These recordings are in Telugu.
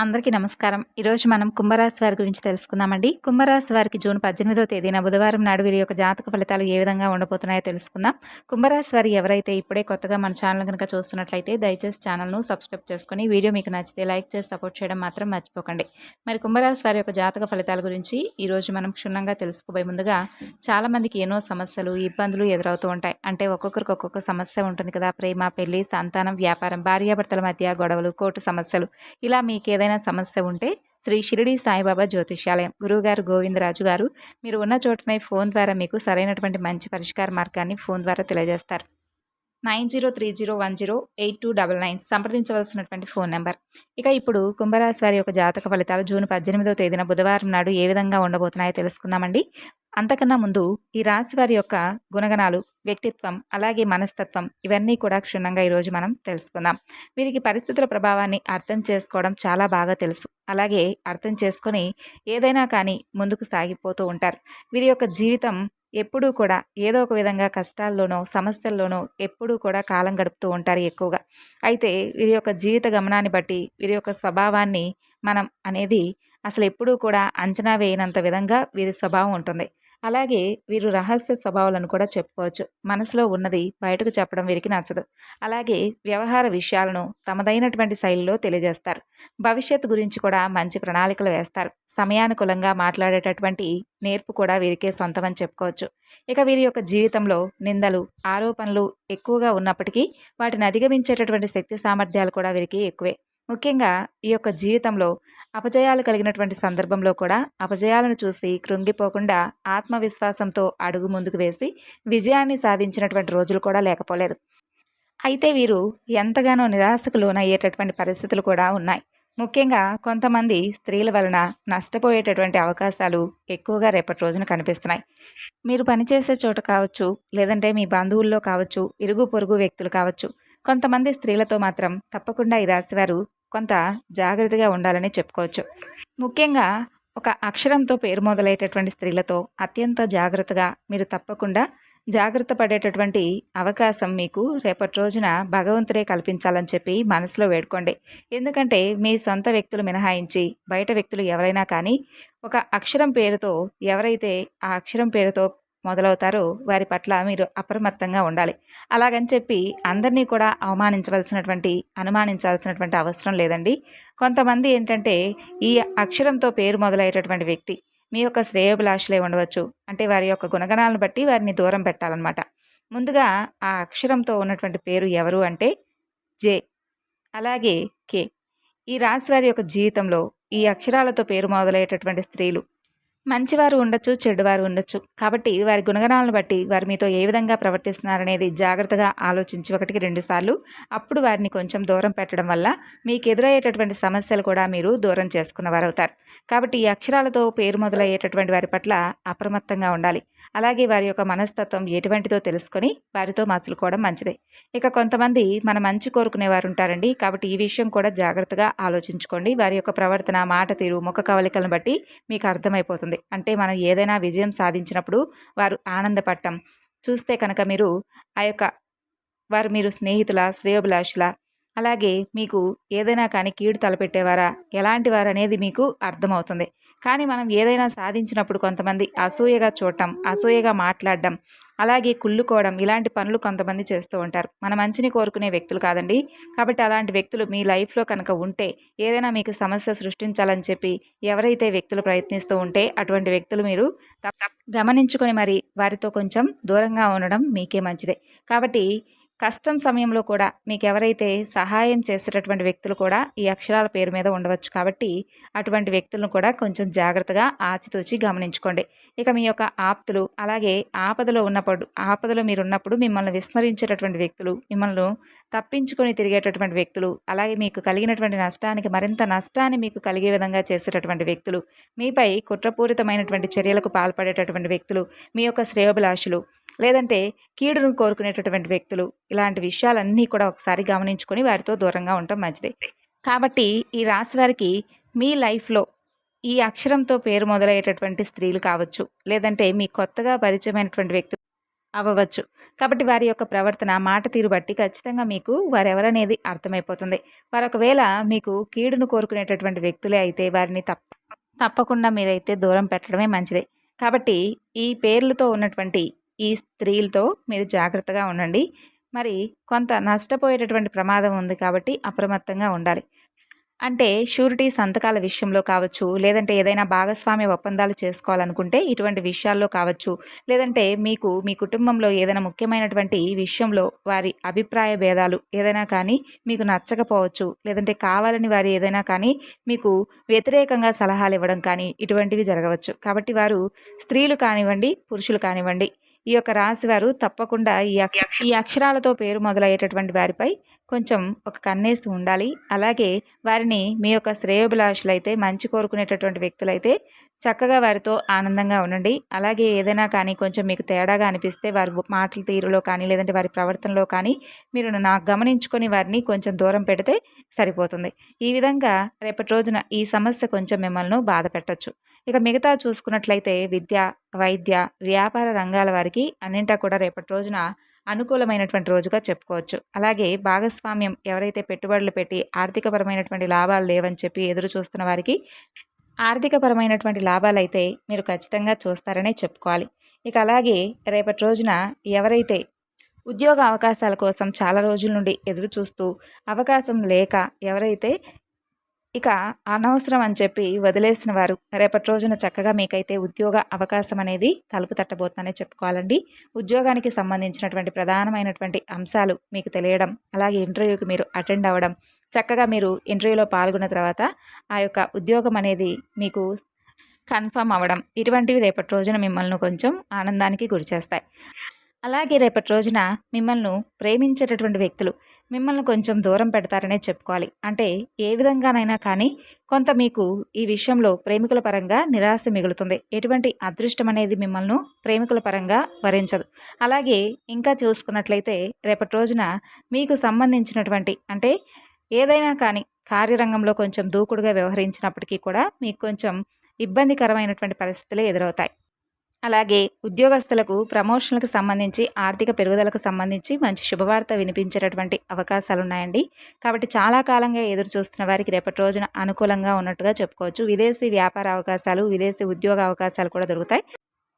అందరికీ నమస్కారం. ఈరోజు మనం కుంభరాశి వారి గురించి తెలుసుకుందామండి. కుంభరాశి వారికి జూన్ పద్దెనిమిదో తేదీన బుధవారం నాడు వీరి యొక్క జాతక ఫలితాలు ఏ విధంగా ఉండబోతున్నాయో తెలుసుకుందాం. కుంభరాశి వారు ఎవరైతే ఇప్పుడే కొత్తగా మన ఛానల్ కనుక చూస్తున్నట్లయితే దయచేసి ఛానల్ను సబ్స్క్రైబ్ చేసుకుని వీడియో మీకు నచ్చితే లైక్ చేసి సపోర్ట్ చేయడం మాత్రం మర్చిపోకండి. మరి కుంభరాశి వారి యొక్క జాతక ఫలితాల గురించి ఈరోజు మనం క్షుణ్ణంగా తెలుసుకోబోయే ముందుగా చాలామందికి ఎన్నో సమస్యలు ఇబ్బందులు ఎదురవుతూ ఉంటాయి. అంటే ఒక్కొక్కరికి ఒక్కొక్క సమస్య ఉంటుంది కదా. ప్రేమ పెళ్ళి సంతానం వ్యాపారం భార్యాభర్తల మధ్య గొడవలు కోర్టు సమస్యలు. ఇలా మీకు ఏదైనా సమస్య ఉంటే శ్రీ షిరిడి సాయిబాబా జ్యోతిష్యాలయం. గురువుగారు గోవిందరాజు గారు మీరు ఉన్న చోటనే ఫోన్ ద్వారా మీకు సరైనటువంటి మంచి పరిష్కార మార్గాన్ని ఫోన్ ద్వారా తెలియజేస్తారు. Nine zero three zero one zero eight two double nine సంప్రదించవలసినటువంటి phone number. ఇక ఇప్పుడు కుంభరాశి వారి యొక్క జాతక ఫలితాలు జూన్ పద్దెనిమిదవ తేదీన బుధవారం నాడు ఏ విధంగా ఉండబోతున్నాయో తెలుసుకుందామండి. అంతకన్నా ముందు ఈ రాశి వారి యొక్క గుణగణాలు వ్యక్తిత్వం అలాగే మనస్తత్వం ఇవన్నీ కూడా క్షుణ్ణంగా ఈరోజు మనం తెలుసుకుందాం. వీరికి పరిస్థితుల ప్రభావాన్ని అర్థం చేసుకోవడం చాలా బాగా తెలుసు. అలాగే అర్థం చేసుకొని ఏదైనా కానీ ముందుకు సాగిపోతూ ఉంటారు. వీరి యొక్క జీవితం ఎప్పుడూ కూడా ఏదో ఒక విధంగా కష్టాల్లోనో సమస్యల్లోనో ఎప్పుడూ కూడా కాలం గడుపుతూ ఉంటారు ఎక్కువగా. అయితే వీరి యొక్క జీవిత గమనాన్ని బట్టి వీరి యొక్క స్వభావాన్ని మనం అనేది అసలు ఎప్పుడూ కూడా అంచనా వేయనంత విధంగా వీరి స్వభావం ఉంటుంది. అలాగే వీరు రహస్య స్వభావాలను కూడా చెప్పుకోవచ్చు. మనసులో ఉన్నది బయటకు చెప్పడం వీరికి నచ్చదు. అలాగే వ్యవహార విషయాలను తమదైనటువంటి శైలిలో తెలియజేస్తారు. భవిష్యత్తు గురించి కూడా మంచి ప్రణాళికలు వేస్తారు. సమయానుకూలంగా మాట్లాడేటటువంటి నేర్పు కూడా వీరికే సొంతమని చెప్పుకోవచ్చు. ఇక వీరి యొక్క జీవితంలో నిందలు ఆరోపణలు ఎక్కువగా ఉన్నప్పటికీ వాటిని అధిగమించేటటువంటి శక్తి సామర్థ్యాలు కూడా వీరికి ఎక్కువే. ముఖ్యంగా ఈ యొక్క జీవితంలో అపజయాలు కలిగినటువంటి సందర్భంలో కూడా అపజయాలను చూసి కృంగిపోకుండా ఆత్మవిశ్వాసంతో అడుగు ముందుకు వేసి విజయాన్ని సాధించినటువంటి రోజులు కూడా లేకపోలేదు. అయితే వీరు ఎంతగానో నిరాశకు లోనయ్యేటటువంటి పరిస్థితులు కూడా ఉన్నాయి. ముఖ్యంగా కొంతమంది స్త్రీల వలన నష్టపోయేటటువంటి అవకాశాలు ఎక్కువగా రేపటి రోజున కనిపిస్తున్నాయి. మీరు పనిచేసే చోట కావచ్చు లేదంటే మీ బంధువుల్లో కావచ్చు ఇరుగు పొరుగు వ్యక్తులు కావచ్చు కొంతమంది స్త్రీలతో మాత్రం తప్పకుండా ఈ రాశివారు కొంత జాగ్రత్తగా ఉండాలని చెప్పుకోవచ్చు. ముఖ్యంగా ఒక అక్షరంతో పేరు మొదలయ్యేటటువంటి స్త్రీలతో అత్యంత జాగ్రత్తగా మీరు తప్పకుండా జాగ్రత్త పడేటటువంటి అవకాశం మీకు రేపటి రోజున భగవంతుడే కల్పించాలని చెప్పి మనసులో వేడుకోండి. ఎందుకంటే మీ సొంత వ్యక్తులు మినహాయించి బయట వ్యక్తులు ఎవరైనా కానీ ఒక అక్షరం పేరుతో ఎవరైతే ఆ అక్షరం పేరుతో మొదలవుతారో వారి పట్ల మీరు అప్రమత్తంగా ఉండాలి. అలాగని చెప్పి అందరినీ కూడా అవమానించవలసినటువంటి అనుమానించాల్సినటువంటి అవసరం లేదండి. కొంతమంది ఏంటంటే ఈ అక్షరంతో పేరు మొదలయ్యేటటువంటి వ్యక్తి మీ యొక్క శ్రేయోభిలాషలే ఉండవచ్చు. అంటే వారి యొక్క గుణగణాలను బట్టి వారిని దూరం పెట్టాలన్నమాట. ముందుగా ఆ అక్షరంతో ఉన్నటువంటి పేరు ఎవరు అంటే జే అలాగే కే. ఈ రాశి వారి యొక్క జీవితంలో ఈ అక్షరాలతో పేరు మొదలయ్యేటటువంటి స్త్రీలు మంచివారు ఉండొచ్చు చెడువారు ఉండొచ్చు. కాబట్టి వారి గుణగణాలను బట్టి వారు మీతో ఏ విధంగా ప్రవర్తిస్తున్నారనేది జాగ్రత్తగా ఆలోచించి ఒకటికి రెండు సార్లు అప్పుడు వారిని కొంచెం దూరం పెట్టడం వల్ల మీకు ఎదురయ్యేటటువంటి సమస్యలు కూడా మీరు దూరం చేసుకున్నవారు అవుతారు కాబట్టి ఈ అక్షరాలతో పేరు మొదలయ్యేటటువంటి వారి పట్ల అప్రమత్తంగా ఉండాలి. అలాగే వారి యొక్క మనస్తత్వం ఎటువంటిదో తెలుసుకొని వారితో మాట్లాడుకోవడం మంచిదే. ఇక కొంతమంది మన మంచి కోరుకునే వారు ఉంటారండి. కాబట్టి ఈ విషయం కూడా జాగ్రత్తగా ఆలోచించుకోండి. వారి యొక్క ప్రవర్తన మాట తీరు ముఖ కవలికలను బట్టి మీకు అర్థమైపోతుంది. ఉంటుంది అంటే మనం ఏదైనా విజయం సాధించినప్పుడు వారు ఆనందపడటం. చూస్తే కనుక మీరు ఆ యొక్క వారు మీరు స్నేహితుల శ్రేయోభిలాషుల అలాగే మీకు ఏదైనా కానీ కీడు తలపెట్టేవారా? ఎలాంటి వారు అనేది మీకు అర్థమవుతుంది. కానీ మనం ఏదైనా సాధించినప్పుడు కొంతమంది అసూయగా చూడటం అసూయగా మాట్లాడడం అలాగే కుళ్ళుకోవడం ఇలాంటి పనులు కొంతమంది చేస్తూ ఉంటారు. మన మంచిని కోరుకునే వ్యక్తులు కాదండి. కాబట్టి అలాంటి వ్యక్తులు మీ లైఫ్లో కనుక ఉంటే ఏదైనా మీకు సమస్య సృష్టించాలని చెప్పి ఎవరైతే వ్యక్తులు ప్రయత్నిస్తూ ఉంటే అటువంటి వ్యక్తులు మీరు గమనించుకొని మరి వారితో కొంచెం దూరంగా ఉండడం మీకే మంచిదే. కాబట్టి కష్టం సమయంలో కూడా మీకు ఎవరైతే సహాయం చేసేటటువంటి వ్యక్తులు కూడా ఈ అక్షరాల పేరు మీద ఉండవచ్చు కాబట్టి అటువంటి వ్యక్తులను కూడా కొంచెం జాగ్రత్తగా ఆచితూచి గమనించుకోండి. ఇక మీ యొక్క ఆప్తులు అలాగే ఆపదలో ఉన్నప్పుడు ఆపదలో మీరు ఉన్నప్పుడు మిమ్మల్ని విస్మరించేటటువంటి వ్యక్తులు మిమ్మల్ని తప్పించుకొని తిరిగేటటువంటి వ్యక్తులు అలాగే మీకు కలిగినటువంటి నష్టానికి మరింత నష్టాన్ని మీకు కలిగే విధంగా చేసేటటువంటి వ్యక్తులు మీపై కుట్రపూరితమైనటువంటి చర్యలకు పాల్పడేటటువంటి వ్యక్తులు మీ యొక్క శ్రేయోభిలాషులు లేదంటే కీడును కోరుకునేటటువంటి వ్యక్తులు ఇలాంటి విషయాలన్నీ కూడా ఒకసారి గమనించుకొని వారితో దూరంగా ఉండటం మంచిది. కాబట్టి ఈ రాశి వారికి మీ లైఫ్లో ఈ అక్షరంతో పేరు మొదలయ్యేటటువంటి స్త్రీలు కావచ్చు లేదంటే మీ కొత్తగా పరిచయమైనటువంటి వ్యక్తులు అవ్వవచ్చు. కాబట్టి వారి యొక్క ప్రవర్తన మాట తీరు బట్టి ఖచ్చితంగా మీకు వారెవరనేది అర్థమైపోతుంది. వారు ఒకవేళ మీకు కీడును కోరుకునేటటువంటి వ్యక్తులే అయితే వారిని తప్ప తప్పకుండా మీరైతే దూరం పెట్టడమే మంచిది. కాబట్టి ఈ పేర్లతో ఉన్నటువంటి ఈ స్త్రీలతో మీరు జాగ్రత్తగా ఉండండి. మరి కొంత నష్టపోయేటటువంటి ప్రమాదం ఉంది కాబట్టి అప్రమత్తంగా ఉండాలి. అంటే షూరిటీ సంతకాల విషయంలో కావచ్చు లేదంటే ఏదైనా భాగస్వామ్య ఒప్పందాలు చేసుకోవాలనుకుంటే ఇటువంటి విషయాల్లో కావచ్చు లేదంటే మీకు మీ కుటుంబంలో ఏదైనా ముఖ్యమైనటువంటి విషయంలో వారి అభిప్రాయ భేదాలు ఏదైనా కానీ మీకు నచ్చకపోవచ్చు లేదంటే కావాలని వారి ఏదైనా కానీ మీకు వ్యతిరేకంగా సలహాలు ఇవ్వడం కానీ ఇటువంటివి జరగవచ్చు. కాబట్టి వారు స్త్రీలు కానివ్వండి పురుషులు కానివ్వండి ఈ యొక్క రాశి వారు తప్పకుండా ఈ ఈ అక్షరాలతో పేరు మొదలయ్యేటటువంటి వారిపై కొంచెం ఒక కన్నేసి ఉండాలి. అలాగే వారిని మీ యొక్క శ్రేయోభిలాషులైతే మంచి కోరుకునేటటువంటి వ్యక్తులైతే చక్కగా వారితో ఆనందంగా ఉండండి. అలాగే ఏదైనా కానీ కొంచెం మీకు తేడాగా అనిపిస్తే వారి మాటల తీరులో కానీ లేదంటే వారి ప్రవర్తనలో కానీ మీరు నాకు గమనించుకొని వారిని కొంచెం దూరం పెడితే సరిపోతుంది. ఈ విధంగా రేపటి రోజున ఈ సమస్య కొంచెం మిమ్మల్ని బాధ పెట్టచ్చు. ఇక మిగతా చూసుకున్నట్లయితే విద్య వైద్య వ్యాపార రంగాల వారికి అన్నింటా కూడా రేపటి రోజున అనుకూలమైనటువంటి రోజుగా చెప్పుకోవచ్చు. అలాగే భాగస్వామ్యం ఎవరైతే పెట్టుబడులు పెట్టి ఆర్థికపరమైనటువంటి లాభాలు లేవని చెప్పి ఎదురు చూస్తున్న వారికి ఆర్థికపరమైనటువంటి లాభాలు అయితే మీరు ఖచ్చితంగా చూస్తారనే చెప్పుకోవాలి. ఇక అలాగే రేపటి రోజున ఎవరైతే ఉద్యోగ అవకాశాల కోసం చాలా రోజుల నుండి ఎదురు చూస్తూ అవకాశం లేక ఎవరైతే ఇక అనవసరం అని చెప్పి వదిలేసిన వారు రేపటి రోజున చక్కగా మీకైతే ఉద్యోగ అవకాశం అనేది తలుపు తట్టబోతుందనే చెప్పుకోవాలండి. ఉద్యోగానికి సంబంధించినటువంటి ప్రధానమైనటువంటి అంశాలు మీకు తెలియడం అలాగే ఇంటర్వ్యూకి మీరు అటెండ్ అవ్వడం చక్కగా మీరు ఇంటర్వ్యూలో పాల్గొన్న తర్వాత ఆ యొక్క ఉద్యోగం అనేది మీకు కన్ఫర్మ్ అవ్వడం ఇటువంటివి రేపటి రోజున మిమ్మల్ని కొంచెం ఆనందానికి గురి చేస్తాయి అలాగే రేపటి రోజున మిమ్మల్ని ప్రేమించేటటువంటి వ్యక్తులు మిమ్మల్ని కొంచెం దూరం పెడతారనే చెప్పుకోవాలి. అంటే ఏ విధంగానైనా కానీ కొంత మీకు ఈ విషయంలో ప్రేమికుల పరంగా నిరాశ మిగులుతుంది. ఎటువంటి అదృష్టం అనేది మిమ్మల్ని ప్రేమికుల పరంగా వరించదు. అలాగే ఇంకా చూసుకున్నట్లయితే రేపటి రోజున మీకు సంబంధించినటువంటి అంటే ఏదైనా కానీ కార్యరంగంలో కొంచెం దూకుడుగా వ్యవహరించినప్పటికీ కూడా మీకు కొంచెం ఇబ్బందికరమైనటువంటి పరిస్థితులే ఎదురవుతాయి. అలాగే ఉద్యోగస్తులకు ప్రమోషన్లకు సంబంధించి ఆర్థిక పెరుగుదలకు సంబంధించి మంచి శుభవార్త వినిపించేటటువంటి అవకాశాలు ఉన్నాయండి కాబట్టి చాలా కాలంగా ఎదురు చూస్తున్న వారికి రేపటి రోజున అనుకూలంగా ఉన్నట్టుగా చెప్పుకోవచ్చు. విదేశీ వ్యాపార అవకాశాలు విదేశీ ఉద్యోగ అవకాశాలు కూడా దొరుకుతాయి.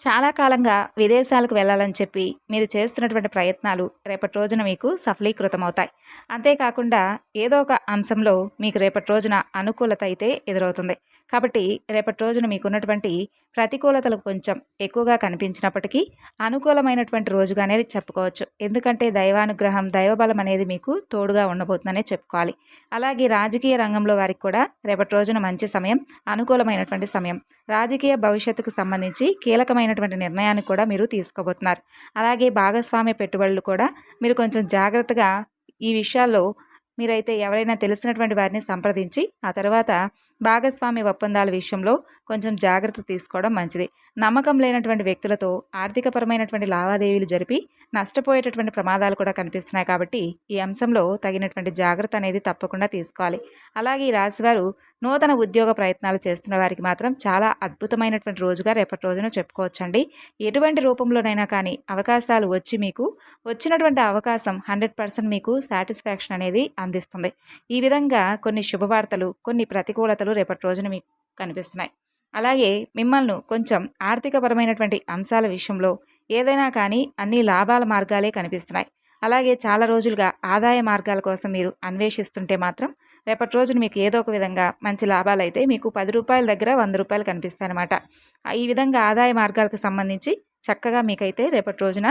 చాలా కాలంగా విదేశాలకు వెళ్ళాలని చెప్పి మీరు చేస్తున్నటువంటి ప్రయత్నాలు రేపటి రోజున మీకు సఫలీకృతమవుతాయి. అంతేకాకుండా ఏదో ఒక అంశంలో మీకు రేపటి రోజున అనుకూలత అయితే ఎదురవుతుంది. కాబట్టి రేపటి రోజున మీకున్నటువంటి ప్రతికూలతలు కొంచెం ఎక్కువగా కనిపించినప్పటికీ అనుకూలమైనటువంటి రోజుగానే చెప్పుకోవచ్చు. ఎందుకంటే దైవానుగ్రహం దైవబలం అనేది మీకు తోడుగా ఉండబోతుందనే చెప్పుకోవాలి. అలాగే రాజకీయ రంగంలో వారికి కూడా రేపటి రోజున మంచి సమయం అనుకూలమైనటువంటి సమయం. రాజకీయ భవిష్యత్తుకు సంబంధించి కీలకమైనటువంటి నిర్ణయాన్ని కూడా మీరు తీసుకోబోతున్నారు. అలాగే భాగస్వామ్య పెట్టుబడులు కూడా మీరు కొంచెం జాగ్రత్తగా ఈ విషయాల్లో మీరైతే ఎవరైనా తెలిసినటువంటి వారిని సంప్రదించి ఆ తర్వాత భాగస్వామి ఒప్పందాల విషయంలో కొంచెం జాగ్రత్త తీసుకోవడం మంచిది. నమ్మకం లేనటువంటి వ్యక్తులతో ఆర్థికపరమైనటువంటి లావాదేవీలు జరిపి నష్టపోయేటటువంటి ప్రమాదాలు కూడా కనిపిస్తున్నాయి కాబట్టి ఈ అంశంలో తగినటువంటి జాగ్రత్త అనేది తప్పకుండా తీసుకోవాలి. అలాగే ఈ రాశివారు నూతన ఉద్యోగ ప్రయత్నాలు చేస్తున్న వారికి మాత్రం చాలా అద్భుతమైనటువంటి రోజుగా రేపటి రోజున చెప్పుకోవచ్చండి. ఎటువంటి రూపంలోనైనా కానీ అవకాశాలు వచ్చి మీకు వచ్చినటువంటి అవకాశం హండ్రెడ్ పర్సెంట్ మీకు సాటిస్ఫాక్షన్ అనేది అందిస్తుంది. ఈ విధంగా కొన్ని శుభవార్తలు కొన్ని ప్రతికూలతలు రేపటి రోజున మీకు కనిపిస్తున్నాయి. అలాగే మిమ్మల్ని కొంచెం ఆర్థికపరమైనటువంటి అంశాల విషయంలో ఏదైనా కానీ అన్ని లాభాల మార్గాలే కనిపిస్తున్నాయి. అలాగే చాలా రోజులుగా ఆదాయ మార్గాల కోసం మీరు అన్వేషిస్తుంటే మాత్రం రేపటి రోజున మీకు ఏదో ఒక విధంగా మంచి లాభాలు అయితే మీకు పది రూపాయల దగ్గర వంద రూపాయలు కనిపిస్తాయి అనమాట ఈ విధంగా ఆదాయ మార్గాలకు సంబంధించి చక్కగా మీకైతే రేపటి రోజున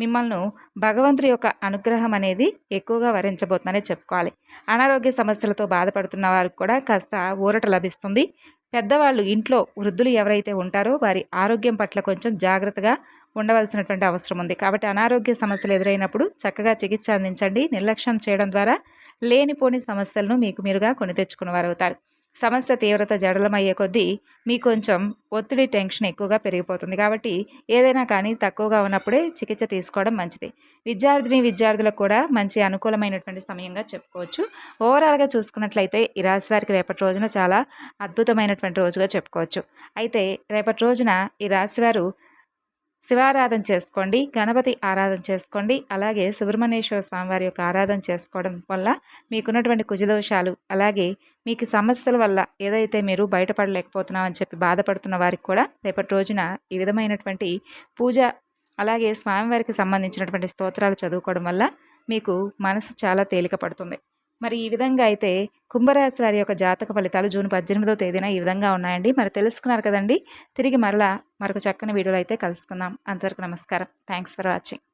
మిమ్మల్ని భగవంతుడి యొక్క అనుగ్రహం అనేది ఎక్కువగా వరించబోతుందనే చెప్పుకోవాలి. అనారోగ్య సమస్యలతో బాధపడుతున్న వారికి కూడా కాస్త ఊరట లభిస్తుంది. పెద్దవాళ్ళు ఇంట్లో వృద్ధులు ఎవరైతే ఉంటారో వారి ఆరోగ్యం పట్ల కొంచెం జాగ్రత్తగా ఉండవలసినటువంటి అవసరం ఉంది. కాబట్టి అనారోగ్య సమస్యలు ఎదురైనప్పుడు చక్కగా చికిత్స అందించండి. నిర్లక్ష్యం చేయడం ద్వారా లేనిపోని సమస్యలను మీకు మీరుగా కొని తెచ్చుకున్నవారవుతారు సమస్య తీవ్రత జడలమయ్యే కొద్దీ మీకు కొంచెం ఒత్తిడి టెన్షన్ ఎక్కువగా పెరిగిపోతుంది కాబట్టి ఏదైనా కానీ తక్కువగా ఉన్నప్పుడే చికిత్స తీసుకోవడం మంచిది. విద్యార్థిని విద్యార్థులకు కూడా మంచి అనుకూలమైనటువంటి సమయంగా చెప్పుకోవచ్చు. ఓవరాల్గా చూసుకున్నట్లయితే ఈ రాశి వారికి రేపటి రోజున చాలా అద్భుతమైనటువంటి రోజుగా చెప్పుకోవచ్చు. అయితే రేపటి రోజున ఈ రాశివారు శివారాధన చేసుకోండి గణపతి ఆరాధన చేసుకోండి అలాగే సుబ్రహ్మణ్యేశ్వర స్వామివారి యొక్క ఆరాధన చేసుకోవడం వల్ల మీకున్నటువంటి కుజదోషాలు అలాగే మీకు సమస్యల వల్ల ఏదైతే మీరు బయటపడలేకపోతున్నామని చెప్పి బాధపడుతున్న వారికి కూడా రేపటి రోజున ఈ విధమైనటువంటి పూజ అలాగే స్వామివారికి సంబంధించినటువంటి స్తోత్రాలు చదువుకోవడం వల్ల మీకు మనసు చాలా తేలిక పడుతుంది. మరి ఈ విధంగా అయితే కుంభరాశి వారి యొక్క జాతక ఫలితాలు జూన్ పద్దెనిమిదో తేదీన ఈ విధంగా ఉన్నాయండి. మరి తెలుసుకున్నారు కదండి. తిరిగి మరలా మరొక చక్కని వీడియోలో అయితే కలుసుకుందాం. అంతవరకు నమస్కారం. Thanks for watching.